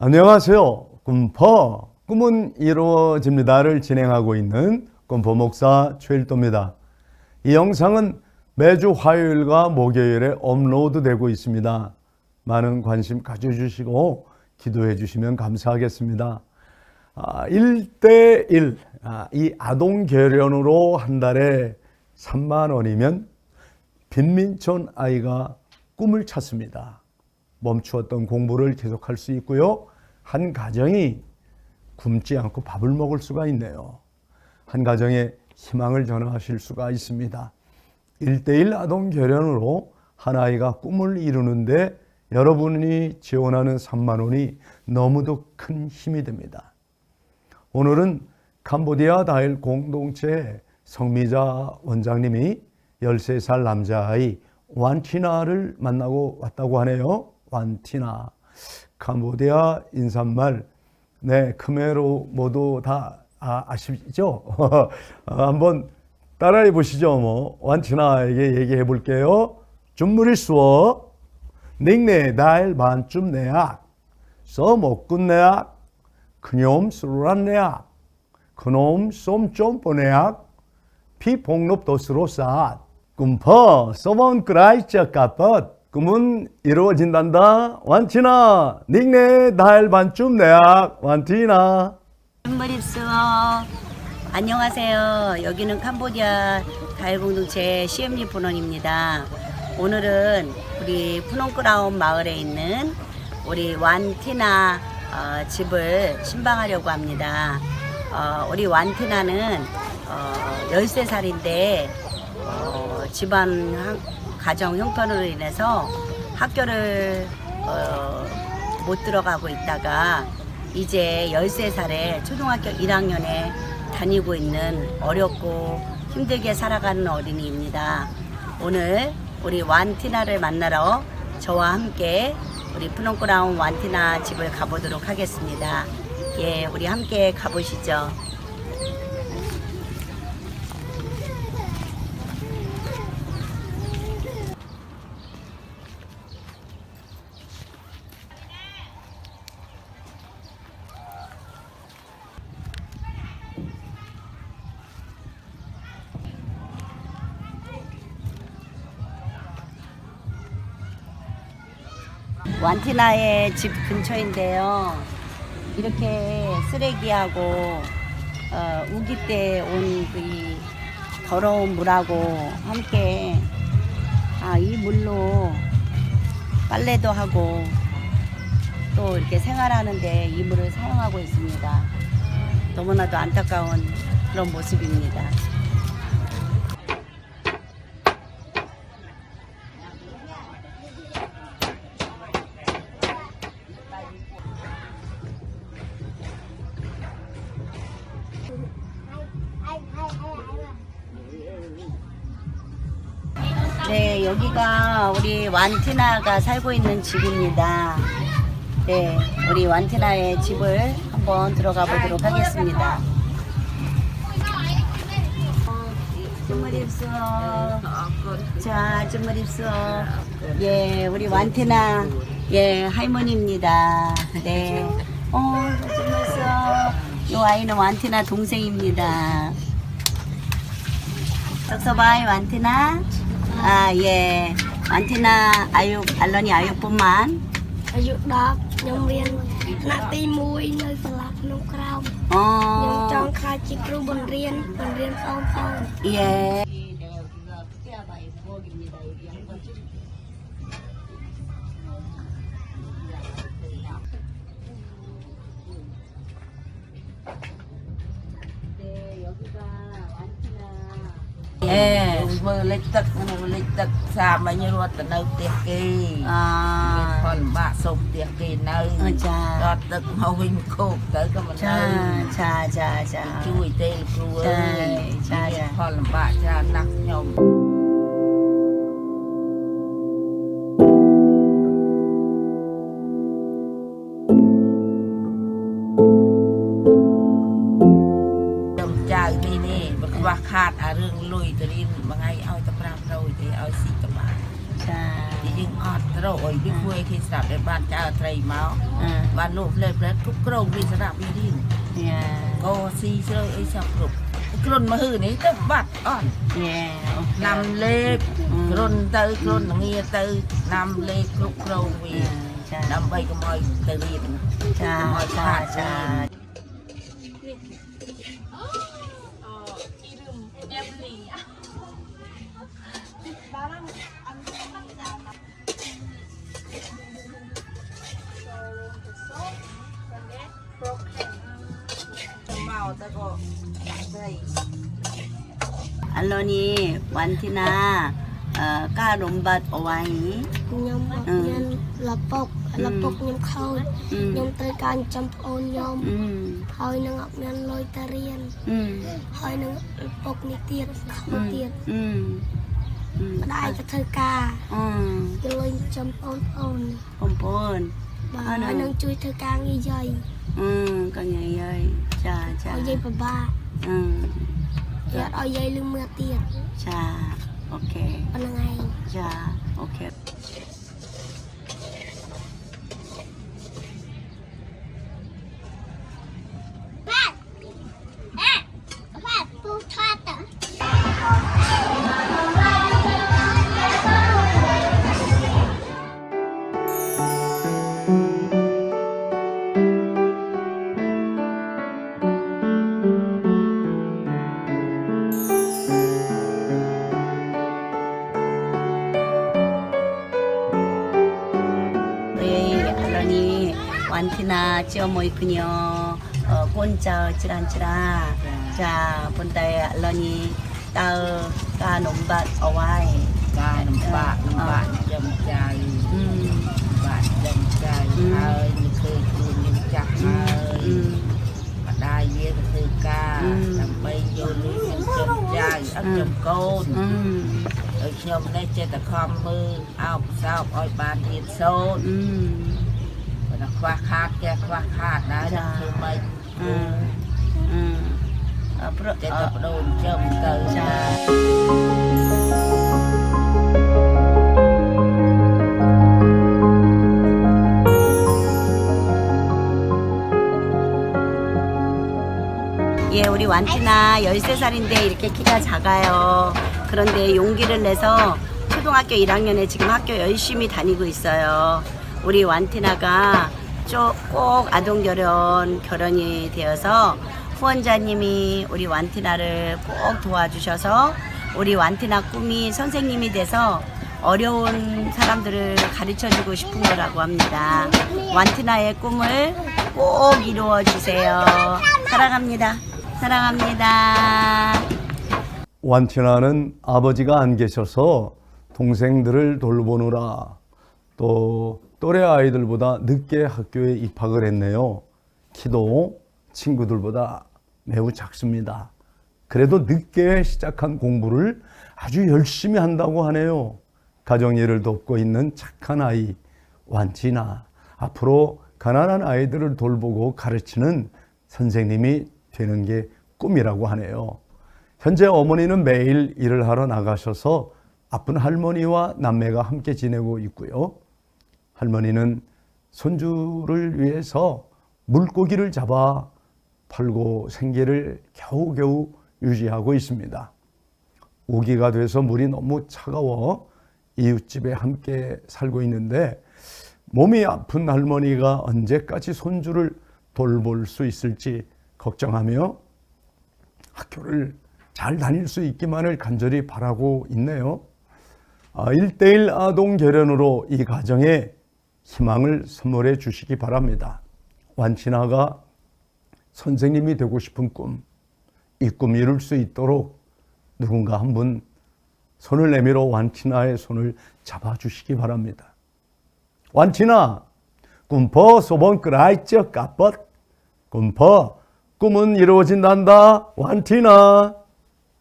안녕하세요. 꿈퍼 꿈은 이루어집니다를 진행하고 있는 꿈퍼 목사 최일도입니다. 이 영상은 매주 화요일과 목요일에 업로드되고 있습니다. 많은 관심 가져주시고 기도해 주시면 감사하겠습니다. 아, 1대1, 아, 이 아동 결연으로 한 달에 3만 원이면 빈민촌 아이가 꿈을 찾습니다. 멈추었던 공부를 계속할 수 있고요. 한 가정이 굶지 않고 밥을 먹을 수가 있네요. 한 가정에 희망을 전하실 수가 있습니다. 1대1 아동 결연으로 한 아이가 꿈을 이루는데 여러분이 지원하는 3만 원이 너무도 큰 힘이 됩니다. 오늘은 캄보디아 다일 공동체 성미자 원장님이 13살 남자아이 완티나를 만나고 왔다고 하네요. 완티나. 캄보디아 인사말, 네, 크메로 모두 다 아, 아시죠? 어, 한번 따라해 보시죠. 뭐, 완티나에게 얘기해 볼게요. 준무리 수어, 닉네 달 반쯤 내약, 써먹군 내약, 그놈 수루란 내약, 그놈 쏨좀 보내약, 피폭롭 도스로 쌌, 꿈퍼 써본 그라이처 까펫, 꿈은 이루어진단다. 완티나, 닉네 달 반쯤 내약, 완티나. 한머립수 안녕하세요. 여기는 캄보디아 다일공동체 CM리 분원입니다. 오늘은 우리 푸농크라운 마을에 있는 우리 완티나 어, 집을 신방하려고 합니다. 어, 우리 완티나는 어, 13살인데 어, 집안 한- 가정 형편으로 인해서 학교를 어, 못 들어가고 있다가 이제 13살에 초등학교 1학년에 다니고 있는 어렵고 힘들게 살아가는 어린이입니다. 오늘 우리 완티나를 만나러 저와 함께 우리 푸농크라운 완티나 집을 가보도록 하겠습니다. 예, 우리 함께 가보시죠. 완티나의 집 근처인데요. 이렇게 쓰레기하고 어, 우기 때 온 그 더러운 물하고 함께 아, 이 물로 빨래도 하고 또 이렇게 생활하는데 이 물을 사용하고 있습니다. 너무나도 안타까운 그런 모습입니다. 네, 여기가 우리 완티나가 살고 있는 집입니다. 네, 우리 완티나의 집을 한번 들어가 보도록 하겠습니다. 주무립수. 자, 주무립수. 예, 우리 완티나, 예, 할머니입니다. 네. 어, 주무립수. 이 아이는 완티나 동생입니다. 석서바이 완티나. 아, 예. 안티나 아유, 알러니 아육뿐만. 아육 납, 영빈, 나띠 모이, 널 슬랍, 농크라움. 어. 영정 카지 크루 번리엔, 번리엔 파운파운. 예. 예, 뭐 렉딱 하나 ទឹកសាមិញរត់ទៅនៅផ្ទះគេអឺផលលំបាកសុំផ្ទះគេនៅចារត់ទឹកមកវិញគោកទៅក៏មិននៅចាចាចាជួយទេគ្រូអើយចាចាផលលំបាកច្រើនណាស់ខ្ញុំខ្វះខាតអារឿងលុយទៅរៀនមួយថ្ងៃឲ្យតែ ឲ្យស៊ីតបាន 자. ទីយើងអត់ទៅត្រោអុយនេះគួយគេស្ដាប់ដែលបានចៅត្រីមកអឺបានលោកផ្លែផ្លែគ្រប់គ្រងវាស្ដាប់វារៀនយ៉ាក៏ស៊ីស្រូវអីសពគ្រប់គ្រុនមកហឺនេះទៅបាត់អត់យ៉ាអូណាំលេខគ្រុនទៅគ្រុនងារទៅណាំលេខគ្រប់គ្រងវាចាដើម្បីកុំឲ្យទៅរៀនចាចាចា 알로니 완티나 어, 까롬밭 오와이 ខ្ញុំអត់ អឺ មានលពុកលពុកខ្ញុំខូច អឺ ខ្ញុំត្រូវការចិញ្ចឹមប្អូនខ្ញុំ 음, ហើយនឹងអត់មានលុយទៅរៀន 음, ហើយនឹងលពុកនេះទៀតខូចទៀត 음, 음, ម្ដាយទៅធ្វើការ 음, គេលុយចិញ្ចឹមប្អូនប្អូន 봄본 បាទ អឺ ហើយនឹងជួយធ្វើការងារយាយ 음, 강야야이 자, ហើយយាយ 자, ពិបាក 음, Ya, ayah lu mati ya. Ja, oke. Okay. Penengahin. Ja, oke. Okay. អន្តិណាជាមួយខ្ញុំកូនចៅច្រើនច្រើនចាប៉ុន្តែឥឡូវនេះតើការនំបាត់អវ៉ៃការនំបាត់នំបាត់ខ្ញុំចៅបាត់ខ្ញុំចៅហើយមិនឃើញខ្លួនខ្ញុំចាស់ហើយបដាយវាទៅធ្វើការដើម្បីយកលុយខ្ញុំចៅអត់ខ្ញុំកូនឲ្យខ្ញុំនេះចេះតែខំមើលអោបសោកឲ្យបានទៀតសូន សូត្រ 음, បើថាខ្វះខាតគេខ្វះខាតដែរ ចា ធ្វើម៉េច 음, 음. 앞으로 ចេះតែ 어, បដូរចំទៅ 자. 예, 우리 완티나 13살인데 이렇게 키가 작아요. 그런데 용기를 내서 초등학교 1학년에 지금 학교 열심히 다니고 있어요. 우리 완티나가 쪽- 꼭 아동 결혼, 결혼이 되어서 후원자님이 우리 완티나를 꼭 도와주셔서 우리 완티나 꿈이 선생님이 돼서 어려운 사람들을 가르쳐 주고 싶은 거라고 합니다. 완티나의 꿈을 꼭 이루어 주세요. 사랑합니다. 사랑합니다. 완티나는 아버지가 안 계셔서 동생들을 돌보느라 또 또래 아이들보다 늦게 학교에 입학을 했네요. 키도 친구들보다 매우 작습니다. 그래도 늦게 시작한 공부를 아주 열심히 한다고 하네요. 가정일을 돕고 있는 착한 아이 완치나 앞으로 가난한 아이들을 돌보고 가르치는 선생님이 되는 게 꿈이라고 하네요. 현재 어머니는 매일 일을 하러 나가셔서 아픈 할머니와 남매가 함께 지내고 있고요. 할머니는 손주를 위해서 물고기를 잡아 팔고 생계를 겨우겨우 유지하고 있습니다. 우기가 돼서 물이 너무 차가워 이웃집에 함께 살고 있는데 몸이 아픈 할머니가 언제까지 손주를 돌볼 수 있을지 걱정하며 학교를 잘 다닐 수 있기만을 간절히 바라고 있네요. 아, 1대1 아동 결연으로 이 가정에 희망을 선물해 주시기 바랍니다. 완치나가 선생님이 되고 싶은 꿈, 이 꿈 이룰 수 있도록 누군가 한 분 손을 내밀어 완치나의 손을 잡아 주시기 바랍니다. 완치나, 꿈퍼 소본 끄라이쩌 까뻗, 꿈퍼 꿈은 이루어진단다. 완티나.